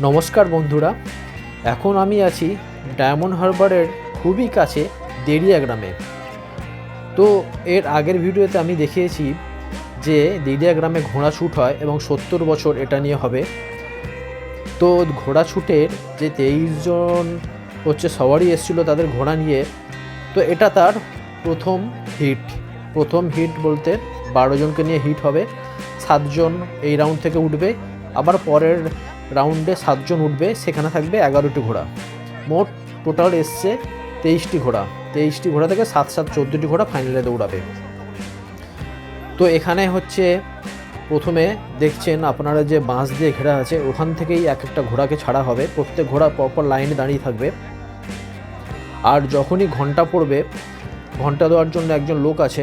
নমস্কার বন্ধুরা, এখন আমি আছি ডায়মন্ড হারবারের খুবই কাছে দেরিয়া গ্রামে। তো এর আগের ভিডিওতে আমি দেখিয়েছি যে দেরিয়া গ্রামে ঘোড়া ছুট হয় এবং সত্তর বছর এটা নিয়ে হবে। তো ঘোড়া ছুটের যে তেইশ জন হচ্ছে সবারই এসেছিল তাদের ঘোড়া নিয়ে, তো এটা তার প্রথম হিট। প্রথম হিট বলতে বারো জনকে নিয়ে হিট হবে, সাতজন এই রাউন্ড থেকে উঠবে। আবার পরের রাউন্ডে সাতজন উঠবে, সেখানে থাকবে এগারোটি ঘোড়া। মোট টোটাল এসছে তেইশটি ঘোড়া। তেইশটি ঘোড়া থেকে সাত সাত, চোদ্দোটি ঘোড়া ফাইনালে দৌড়াবে। তো এখানে হচ্ছে প্রথমে দেখছেন আপনারা যে বাঁশ দিয়ে ঘেরা আছে, ওখান থেকেই এক একটা ঘোড়াকে ছাড়া হবে। প্রত্যেক ঘোড়া পরপর লাইনে দাঁড়িয়ে থাকবে। আর যখনই ঘণ্টা পড়বে, ঘণ্টা দেওয়ার জন্য একজন লোক আছে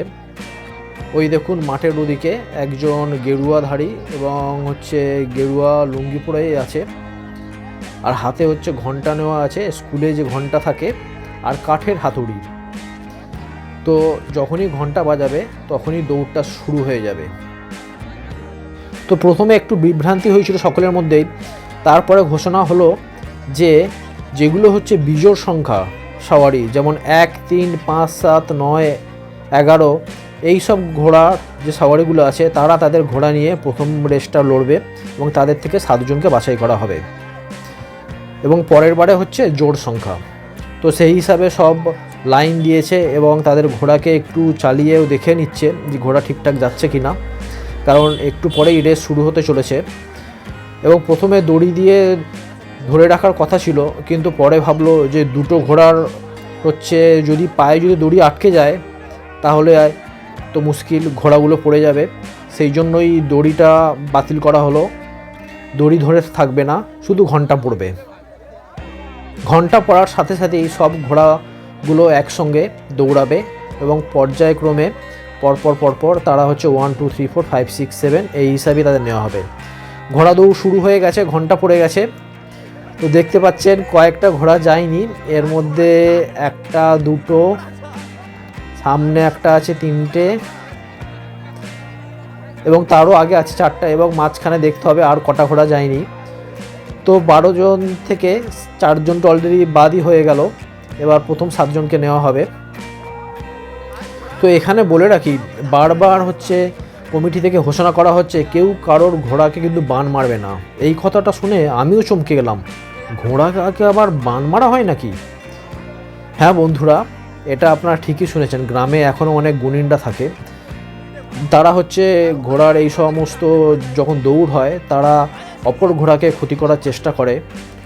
ওই দেখুন, মাঠের ওদিকে একজন গেরুয়াধারী এবং হচ্ছে গেরুয়া লুঙ্গি পরে আছে। আর হাতে হচ্ছে ঘণ্টা নেওয়া আছে, স্কুলে যে ঘণ্টা থাকে, আর কাঠের হাতুড়ি। তো যখনই ঘণ্টা বাজাবে, তখনই দৌড়টা শুরু হয়ে যাবে। তো প্রথমে একটু বিভ্রান্তি হয়েছিল সকলের মধ্যেই। তারপরে ঘোষণা হলো যে, যেগুলো হচ্ছে বিজোড় সংখ্যা সওয়ারি যেমন এক, তিন, পাঁচ, সাত, নয়, এগারো এই সব ঘোড়া যে সওয়ারিগুলো আছে, তারা তাদের ঘোড়া নিয়ে প্রথম রেসটা লড়বে এবং তাদের থেকে সাতজনকে বাছাই করা হবে। এবং পরের বারে হচ্ছে জোর সংখ্যা। তো সেই হিসাবে সব লাইন দিয়েছে এবং তাদের ঘোড়াকে একটু চালিয়েও দেখে নিচ্ছে যে ঘোড়া ঠিকঠাক যাচ্ছে কি না কারণ একটু পরেই রেস শুরু হতে চলেছে। এবং প্রথমে দড়ি দিয়ে ধরে রাখার কথা ছিল, কিন্তু পরে ভাবলো যে দুটো ঘোড়ার হচ্ছে যদি পায়ে যদি দড়ি আটকে যায়, তাহলে তো মুশকিল, ঘোড়াগুলো পড়ে যাবে। সেই জন্যই দড়িটা বাতিল করা হলো। দড়ি ধরে থাকবে না, শুধু ঘণ্টা পড়বে। ঘণ্টা পড়ার সাথে সাথেই সব ঘোড়াগুলো একসঙ্গে দৌড়াবে এবং পর্যায়ক্রমে পরপর পরপর তারা হচ্ছে one two three four five six seven এই হিসাবে তাদের নেওয়া হবে। ঘোড়া দৌড় শুরু হয়ে গেছে, ঘণ্টা পড়ে গেছে। তো দেখতে পাচ্ছেন, কয়েকটা ঘোড়া যায়নি। এর মধ্যে একটা, দুটো সামনে একটা আছে তিনটে। এবং তারও আগে আছে চারটা এবং মাঝখানে দেখতে হবে আর কটা ঘোড়া যায়নি। তো বারো জন থেকে চারজন তো অলরেডি বাদই হয়ে গেল। এবার প্রথম সাতজনকে নেওয়া হবে। তো এখানে বলে রাখি, বারবার হচ্ছে কমিটি থেকে ঘোষণা করা হচ্ছে, কেউ কারোর ঘোড়াকে কিন্তু বান মারবে না। এই কথাটা শুনে আমিও চমকে গেলাম। ঘোড়াকে আবার বান মারা হয় নাকি? হ্যাঁ বন্ধুরা এটা আপনারা ঠিকই শুনেছেন, গ্রামে এখনও অনেক গুণিনরা থাকে। তারা হচ্ছে ঘোড়ার এই সমস্ত যখন দৌড় হয়, তারা অপর ঘোড়াকে ক্ষতি করার চেষ্টা করে।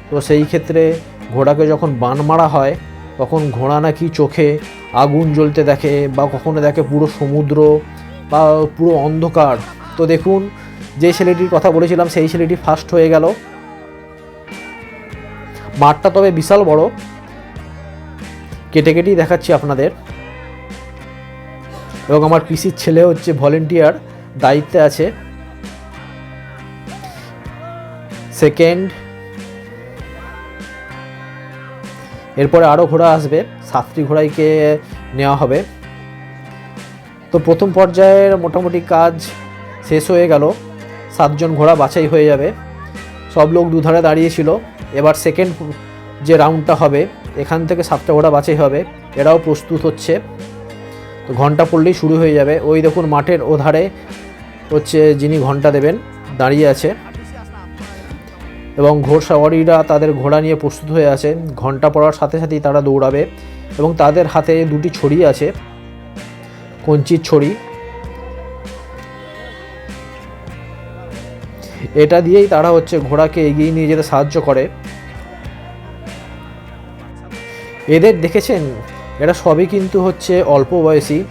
তো সেই ক্ষেত্রে ঘোড়াকে যখন বান মারা হয়, তখন ঘোড়া নাকি চোখে আগুন জ্বলতে দেখে বা কখনো দেখে পুরো সমুদ্র বা পুরো অন্ধকার। তো দেখুন, যে ছেলেটির কথা বলেছিলাম, সেই ছেলেটি ফার্স্ট হয়ে গেল। মাঠটা তবে বিশাল বড়। কেটে কেটেই দেখাচ্ছি আপনাদের। এবং আমার পিসির ছেলে হচ্ছে ভলেন্টিয়ার দায়িত্বে আছে। সেকেন্ড এরপরে আরও ঘোড়া আসবে, সাতটি ঘোড়াইকে নেওয়া হবে। তো প্রথম পর্যায়ের মোটামুটি কাজ শেষ হয়ে গেল। সাতজন ঘোড়া বাছাই হয়ে যাবে। সব লোক দুধারে দাঁড়িয়েছিল। এবার সেকেন্ড যে রাউন্ডটা হবে এখান থেকে সাতটা ঘোড়া বাছাই হবে। এরাও প্রস্তুত হচ্ছে। তো ঘণ্টা পড়লেই শুরু হয়ে যাবে। ওই দেখুন মাঠের ওধারে হচ্ছে যিনি ঘণ্টা দেবেন, দাঁড়িয়ে আছে। এবং ঘোড়সাওয়ারিরা তাদের ঘোড়া নিয়ে প্রস্তুত হয়ে আছে। ঘণ্টা পড়ার সাথে সাথেই তারা দৌড়াবে এবং তাদের হাতে দুটি ছড়ি আছে, কঞ্চির ছড়ি। এটা দিয়েই তারা হচ্ছে ঘোড়াকে এগিয়ে নিয়ে যেতে সাহায্য করে। এদের দেখেছেন? এরা সবই কিন্তু হচ্ছে অল্প বয়সী।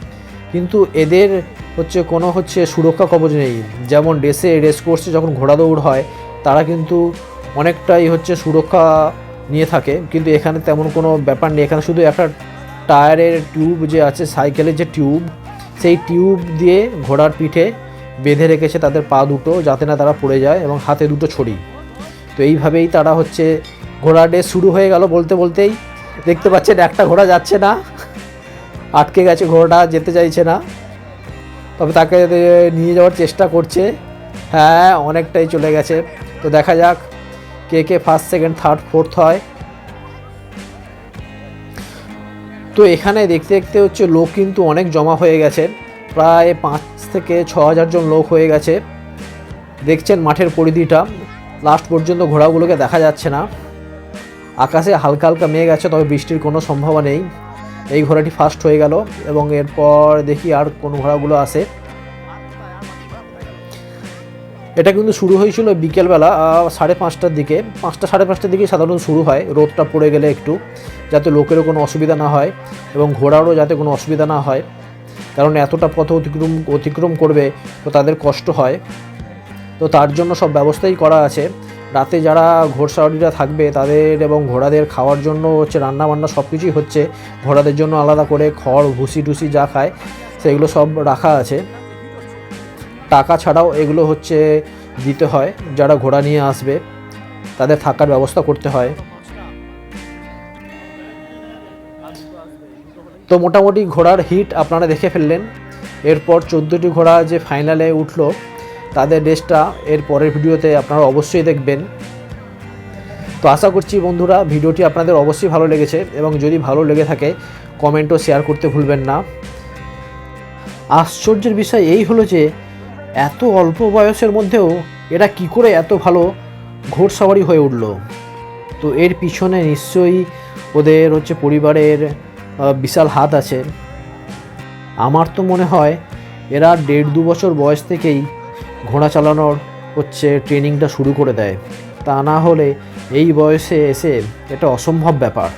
কিন্তু এদের হচ্ছে কোনো হচ্ছে সুরক্ষা কবচ নেই। যেমন রেসে, রেস কোর্সে যখন ঘোড়া দৌড় হয়, তারা কিন্তু অনেকটাই হচ্ছে সুরক্ষা নিয়ে থাকে। কিন্তু এখানে তেমন কোনো ব্যাপার নেই। এখানে শুধু একটা টায়ারের টিউব যে আছে, সাইকেলের যে টিউব, সেই টিউব দিয়ে ঘোড়ার পিঠে বেঁধে রেখেছে তাদের পা দুটো, যাতে না তারা পড়ে যায় এবং হাতে দুটো ছড়ি। তো এইভাবেই তারা হচ্ছে ঘোড়া রেস শুরু হয়ে গেল বলতে বলতেই দেখতে পাচ্ছেন, একটা ঘোড়া যাচ্ছে না, আটকে গেছে, ঘোড়াটা যেতে চাইছে না। তবে তাকে নিয়ে যাওয়ার চেষ্টা করছে। হ্যাঁ অনেকটাই চলে গেছে। তো দেখা যাক কে কে ফার্স্ট সেকেন্ড থার্ড ফোর্থ হয়। তো এখানে দেখতে দেখতে হচ্ছে লোক কিন্তু অনেক জমা হয়ে গেছে। প্রায় পাঁচ থেকে ছ হাজার জন লোক হয়ে গেছে। দেখছেন মাঠের পরিধিটা। লাস্ট পর্যন্ত ঘোড়াগুলোকে দেখা যাচ্ছে না। আকাশে হালকা হালকা মেঘ আছে, তবে বৃষ্টির কোনো সম্ভাবনা নেই। এই ঘোড়াটি ফার্স্ট হয়ে গেল এবং এরপর দেখি আর কোন ঘোড়াগুলো আসে এটা কিন্তু শুরু হয়েছিল বিকেলবেলা সাড়ে পাঁচটার দিকে। পাঁচটা, সাড়ে পাঁচটার দিকে সাধারণত শুরু হয়, রোদটা পড়ে গেলে একটু, যাতে লোকেরও কোনো অসুবিধা না হয় এবং ঘোড়ারও যাতে কোনো অসুবিধা না হয়। কারণ এতটা পথ অতিক্রম অতিক্রম করবে তো তাদের কষ্ট হয়। তো তার জন্য সব ব্যবস্থাই করা আছে। রাতে যারা ঘোড়সাওয়ারিরা থাকবে তাদের এবং ঘোড়াদের খাওয়ার জন্য হচ্ছে রান্না বান্না সব কিছুই হচ্ছে। ঘোড়াদের জন্য আলাদা করে খড়, ভুসি টুসি যা খায়, সেগুলো সব রাখা আছে। টাকা ছাড়াও এগুলো হচ্ছে দিতে হয়, যারা ঘোড়া নিয়ে আসবে, তাদের থাকার ব্যবস্থা করতে হয়। তো মোটামুটি ঘোড়ার হিট আপনারা দেখে ফেললেন। এরপর চোদ্দোটি ঘোড়া যে ফাইনালে উঠল তাদের ড্রেসটা এর পরের ভিডিওতে আপনারা অবশ্যই দেখবেন। তো আশা করছি বন্ধুরা, ভিডিওটি আপনাদের অবশ্যই ভালো লেগেছে এবং যদি ভালো লেগে থাকে, কমেন্টও শেয়ার করতে ভুলবেন না। আশ্চর্যের বিষয় এই হলো যে, এত অল্প বয়সের মধ্যেও এরা কি করে এত ভালো ঘোড়সওয়ারি হয়ে উঠল? তো এর পিছনে নিশ্চয়ই ওদের হচ্ছে পরিবারের বিশাল হাত আছে। আমার তো মনে হয়, এরা দেড় দু বছর বয়স থেকেই ঘোড়া চালানোর হচ্ছে ট্রেনিংটা শুরু করে দেয়। তা না হলে এই বয়সে এসে এটা অসম্ভব ব্যাপার।